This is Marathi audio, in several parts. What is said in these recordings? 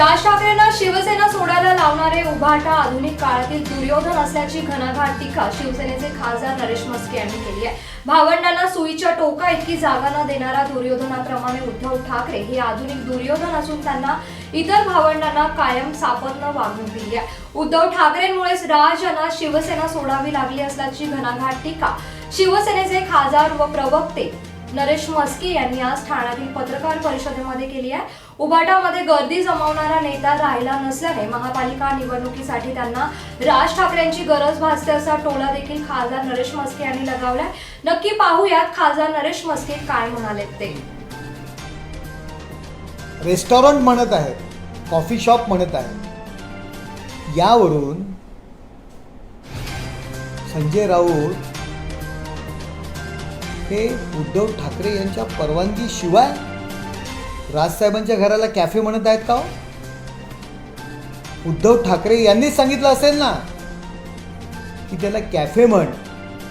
राज ठाकरेंना शिवसेना सोडायला लावणारे उभाटा आधुनिक काळातील दुर्योधन असल्याची घणाघात टीका शिवसेनेचे खासदार नरेश मस्के यांनी केली आहे. भावंडांना सुईच्या टोका इतकी जागा न देणारा दुर्योधनाप्रमाणे उद्धव ठाकरे हे आधुनिक दुर्योधन असून त्यांना इतर भावंडांना कायम सापत्न वागणूक दिली आहे. उद्धव ठाकरेंमुळेच राज यांना शिवसेना सोडावी लागली असल्याची घणाघात टीका शिवसेनेचे खासदार व प्रवक्ते नरेश मस्के यांनी आज ठाण्यातील पत्रकार परिषदेमध्ये केली आहे. उबाटामध्ये गर्दी जमवणारा नेता राहिला नसल्याने महापालिका निवडणुकीसाठी त्यांना राज ठाकरेंची गरज भासते असा टोला देखील खासदार नरेश मस्के यांनी लगावलाय. नक्की पाहूयात खासदार नरेश मस्के काय म्हणाले ते. रेस्टॉरंट म्हणत आहेत कॉफी शॉप म्हणत आहेत. यावरून संजय राऊत हे उद्धव ठाकरे यांच्या परवानगीशिवाय राजसाहेबांच्या घराला कॅफे म्हणत आहेत का हो? उद्धव ठाकरे यांनीच सांगितलं असेल ना की त्याला कॅफे म्हण.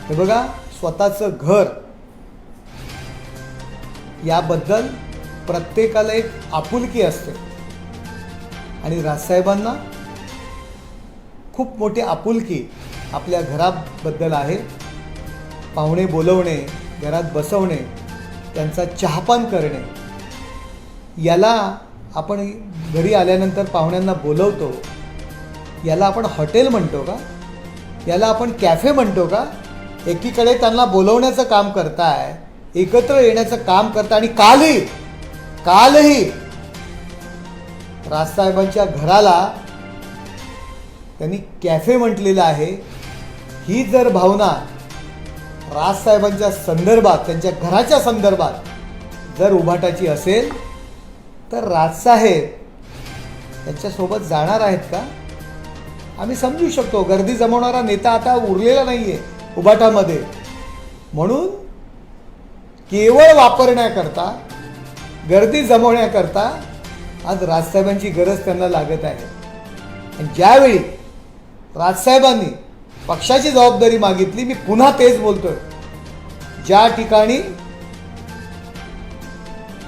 हे बघा स्वतःचं घर. याबद्दल प्रत्येकाला एक आपुलकी असते. आणि राजसाहेबांना खूप मोठी आपुलकी आपल्या घराबद्दल आहे. पाहुणे बोलवणे घरात बसवणे त्यांचा चहापान करणे याला आपण घरी आल्यानंतर पाहुण्यांना बोलवतो याला आपण हॉटेल म्हणतो का? याला आपण कॅफे म्हणतो का? एकीकडे त्यांना बोलवण्याचं काम करताय एकत्र येण्याचं काम करताय आणि कालही कालही राजसाहेबांच्या घराला त्यांनी कॅफे म्हटलेलं आहे. ही जर भावना राजसाहेबांच्या संदर्भात त्यांच्या घराच्या संदर्भात जर उभाटाची असेल तर राजसाहेब त्यांच्यासोबत जाणार आहेत का? आम्ही समजू शकतो गर्दी जमवणारा नेता आता उरलेला नाही आहे उभाटामध्ये. म्हणून केवळ वापरण्याकरता गर्दी जमवण्याकरता आज राजसाहेबांची गरज त्यांना लागत आहे. आणि ज्यावेळी राजसाहेबांनी पक्षाची जबाबदारी मागितली मी पुन्हा तेच बोलतोय. ज्या ठिकाणी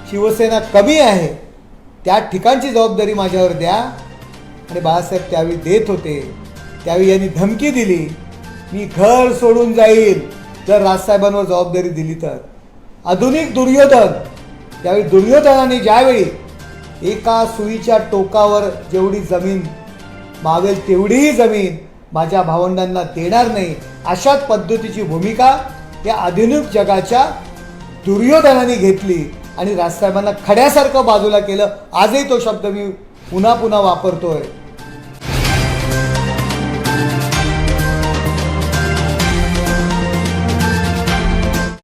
शिवसेना कमी आहे त्या ठिकाणची जबाबदारी माझ्यावर द्या. आणि बाळासाहेब त्यावेळी देत होते. त्यावेळी यांनी धमकी दिली मी घर सोडून जाईल. जर राजसाहेबांवर जबाबदारी दिली तर. आधुनिक दुर्योधन. त्यावेळी दुर्योधनाने ज्यावेळी एका सुईच्या टोकावर जेवढी जमीन मावेल तेवढीही जमीन माझ्या भावंडांना देणार नाही. अशाच पद्धतीची भूमिका या आधुनिक जगाच्या दुर्योधनाने घेतली आणि राजसाहेबांना खड्यासारखं बाजूला केलं. आजही तो शब्द मी पुन्हा पुन्हा वापरतोय.